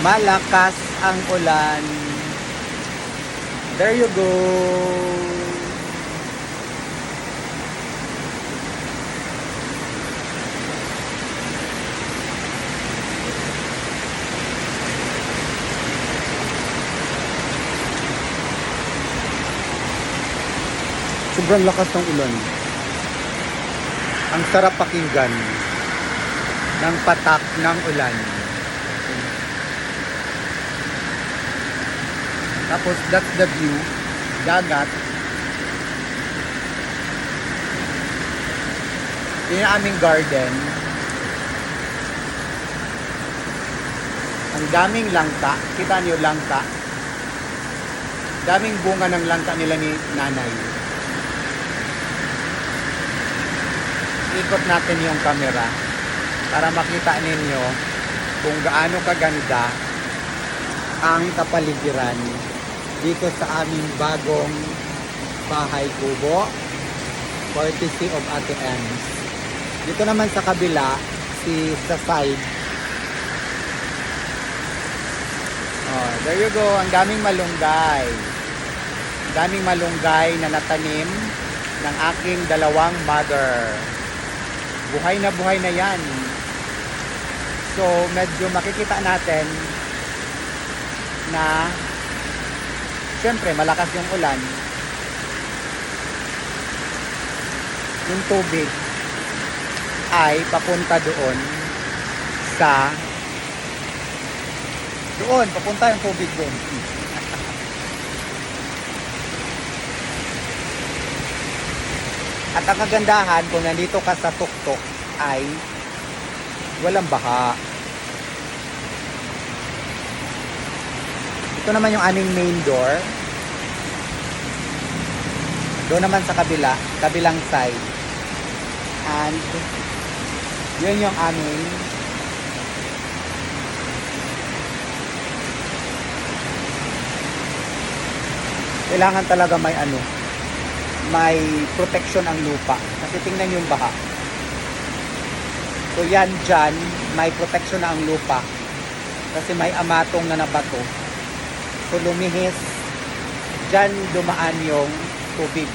malakas ang ulan. There you go. Sobrang lakas ng ulan. Ang sarap pakinggan ng patak ng ulan. Tapos that's the view, dagat. Yun yung aming garden. Ang daming langka. Kita niyo langka. Daming bunga ng langka nila ni nanay. Ikot natin yung camera para makita ninyo kung gaano kaganda ang kapaligiran dito sa aming bagong bahay kubo courtesy of Ate Ems. Dito naman sa kabila, si sa side. Oh, there you go. Ang daming malunggay. Ang daming malunggay na natanim ng aking dalawang mother. Buhay na buhay na yan. So, medyo makikita natin na syempre malakas yung ulan. Yung tubig ay papunta doon sa doon, papunta yung tubig doon. At ang kagandahan kung nandito ka sa tuktok ay walang baha. Ito naman yung aming main door. Doon naman sa kabila, kabilang side. And yun yung aming kailangan talaga may ano may protection ang lupa kasi tingnan yung baha so yan dyan may protection na ang lupa kasi may amatong na nabato so lumihis. Dyan dumaan yung tubig.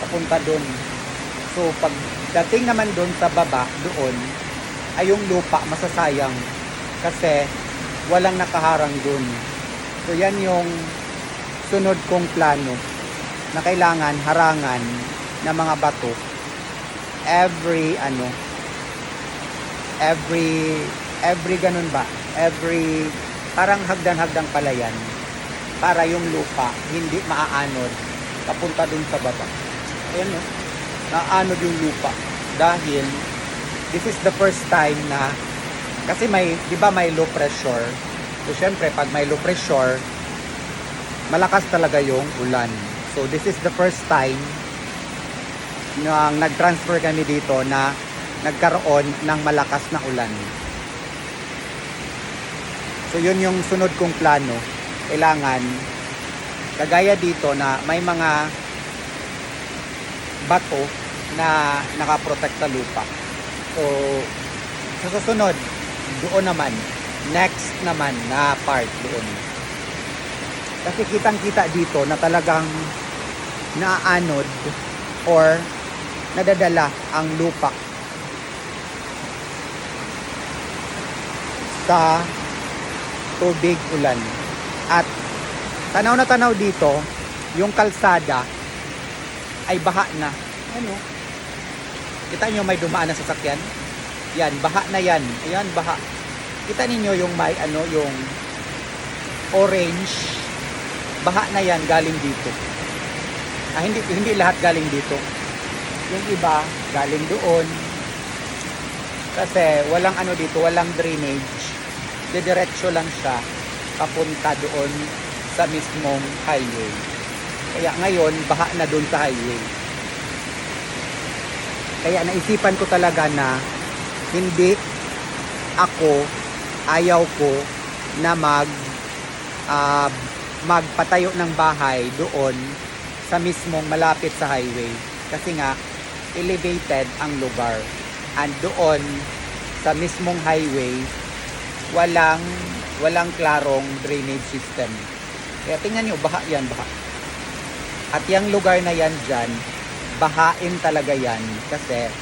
Papunta doon so pagdating naman doon sa baba doon ay yung lupa masasayang. Kasi walang nakaharang doon so yan yung sunod kong plano na kailangan harangan ng mga bato. Every ano every every ganun ba? Every parang hagdan-hagdang pala yan para yung lupa hindi maaanod papunta dun sa baba ayan no naaanod yung lupa dahil this is the first time na kasi may di ba may low pressure so syempre pag may low pressure malakas talaga yung ulan. So this is the first time nang nag-transfer kami dito na nagkaroon ng malakas na ulan. So yun yung sunod kong plano. Kailangan kagaya dito na may mga bato na nakaprotect sa lupa. So sa susunod, doon naman, next naman na part doon. Kasi kitang-kita dito na talagang naaanod or nadadala ang lupa sa tubig ulan. At tanaw na tanaw dito, yung kalsada ay baha na. Ano? Kita niyo may dumaan na sasakyan? Yan, baha na yan. Ayan, baha. Kita ninyo yung may ano, yung orange baha na yan galing dito. Ah, hindi, hindi lahat galing dito. Yung iba, galing doon. Kasi walang ano dito, walang drainage. Didiretso lang siya papunta doon sa mismong highway. Kaya ngayon, baha na doon sa highway. Kaya naisipan ko talaga na hindi ako, ayaw ko na mag uh, magpatayo ng bahay doon sa mismong malapit sa highway. Kasi nga, elevated ang lugar. And doon, sa mismong highway, walang walang klarong drainage system. Kaya tingnan nyo, baha yan, baha. At yung lugar na yan dyan, bahain talaga yan kasi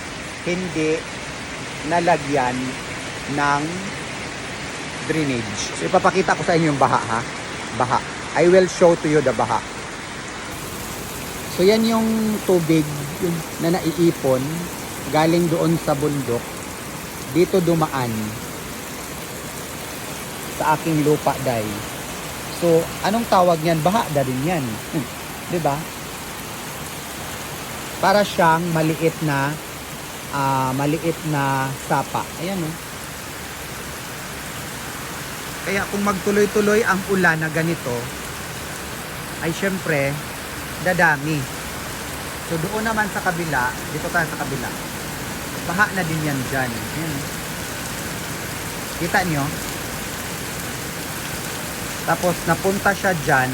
hindi nalagyan ng drainage. So ipapakita ko sa inyo yung baha ha. Baha. I will show to you the baha. So yan yung tubig yung na naiipon galing doon sa bundok. Dito dumaan sa aking lupa day. So anong tawag niyan? Baha na rin yan. 'Di ba? Para siyang maliit na ah, maliit na sapa. Ayan oh. Kaya kung magtuloy-tuloy ang ulan na ganito, ay syempre, dadami. So doon naman sa kabila, dito tayo sa kabila, baha na din yan dyan. Ayan. Kita nyo? Tapos napunta siya dyan.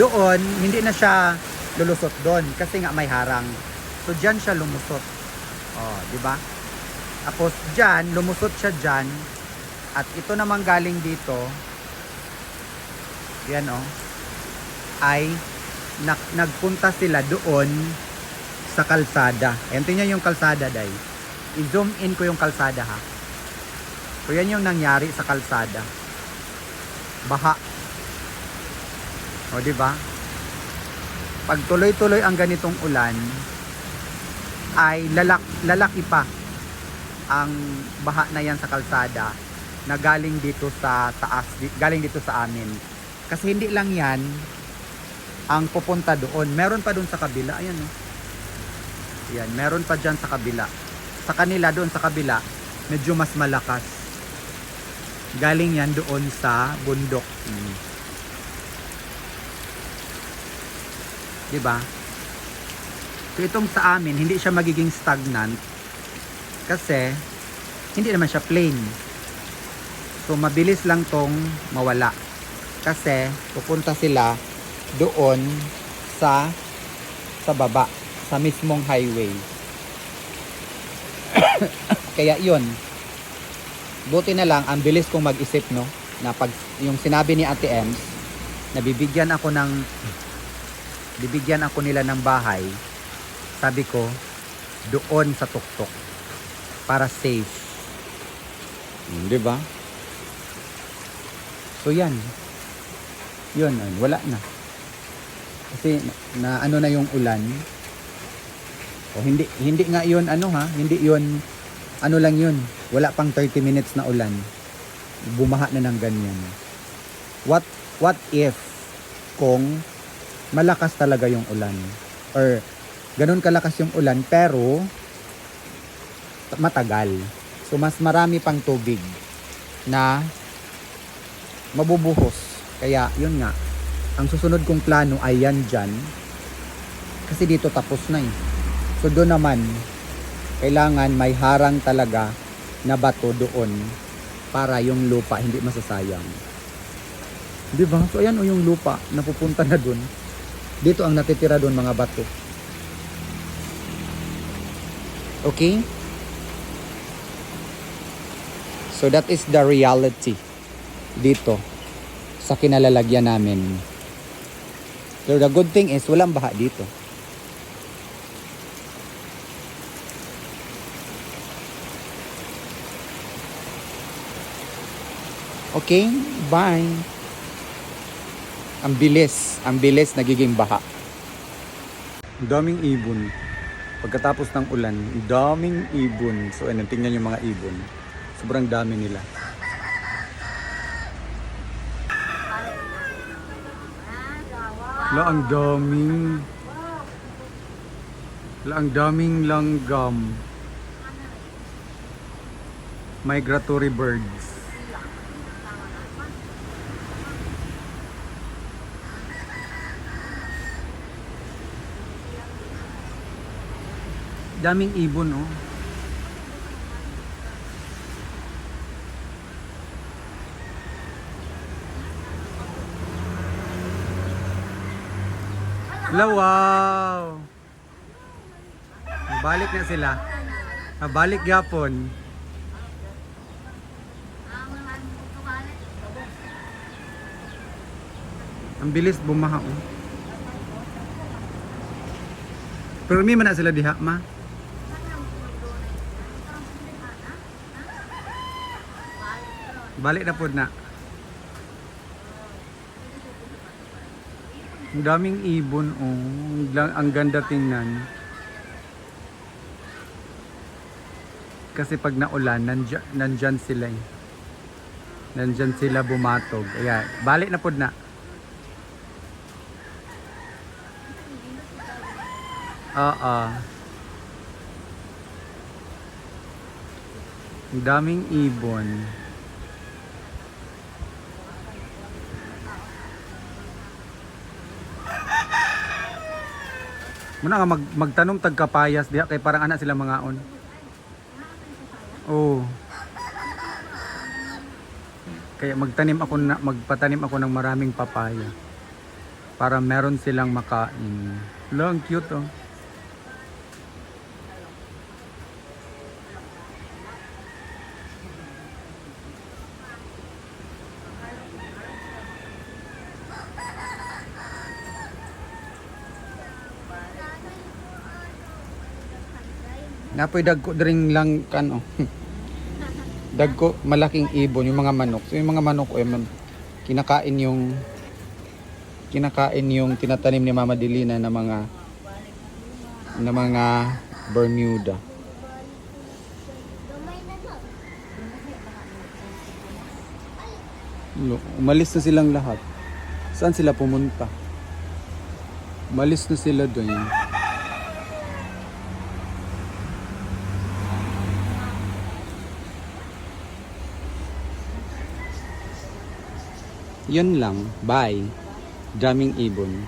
Doon, hindi na siya lulusot doon kasi nga may harang. So dyan siya lumusot. Oh, di ba? Tapos dyan, lumusot siya dyan. At ito naman galing dito. Yan oh. Ay nak- nagpunta sila doon sa kalsada. Ayan, tingnan yung kalsada, day. I-zoom in ko yung kalsada, ha. So, yan yung nangyari sa kalsada. Baha. O, di ba? Pag tuloy-tuloy ang ganitong ulan, ay lalak lalaki pa ang baha na yan sa kalsada na galing dito sa taas, galing dito sa amin. Kasi hindi lang yan ang pupunta doon. Meron pa doon sa kabila. Ayan oh. Yan, meron pa dyan sa kabila. Sa kanila doon sa kabila, medyo mas malakas. Galing yan doon sa bundok. Mm. 'Di ba? So itong sa amin, hindi siya magiging stagnant kasi hindi naman siya plain. So mabilis lang tong mawala. Kasi pupunta sila doon sa sa baba, sa mismong highway. Kaya 'yun. Buti na lang ang bilis kong mag-isip no na pag yung sinabi ni Ate Ems na bibigyan ako ng bibigyan ako nila ng bahay. Sabi ko doon sa tuktok para safe. Hmm, 'Di ba? So yan. Yun, wala na. Kasi na, na ano na yung ulan. O hindi hindi nga 'yun ano ha, hindi 'yun ano lang 'yun. Wala pang 30 minutes na ulan. Bumaha na ng ganyan. What what if kung malakas talaga yung ulan or ganun kalakas yung ulan pero matagal. So mas marami pang tubig na mabubuhos. Kaya yun nga, ang susunod kong plano ay yan dyan. Kasi dito tapos na eh. So doon naman, kailangan may harang talaga na bato doon para yung lupa hindi masasayang. Di ba? So ayan o yung lupa na pupunta na doon. Dito ang natitira doon mga bato. Okay? So that is the reality dito sa kinalalagyan namin. So the good thing is walang baha dito. Okay, bye. Ang bilis, ang bilis nagiging baha. Daming ibon. Pagkatapos ng ulan, daming ibon. So, ayun, tingnan yung mga ibon. Sobrang dami nila. La, ang daming... La, ang daming langgam. Migratory birds. Daming ibon, oh. Hello, wow! Balik na sila. Balik gapon. Ang bilis bumaha oh. Pero may man sila diha ma. Balik na pod na. Ang daming ibon oh. Ang, ganda tingnan. Kasi pag naulan, nandyan, nandyan sila eh. Nandyan sila bumatog. Ayan, balik na pod na. Oo. Ang daming ibon. Muna nga mag, magtanong tagkapayas diha kay parang anak sila mga on. Oh. Kaya magtanim ako na magpatanim ako ng maraming papaya para meron silang makain. Lang cute oh. Napoy dagko dring lang kan oh. dagko malaking ibon yung mga manok. So yung mga manok eh, man- kinakain yung kinakain yung tinatanim ni Mama Delina na mga na mga Bermuda. Lo- Umalis na silang lahat. Saan sila pumunta? Umalis na sila doon. Yun lang. Bye. Daming ibon.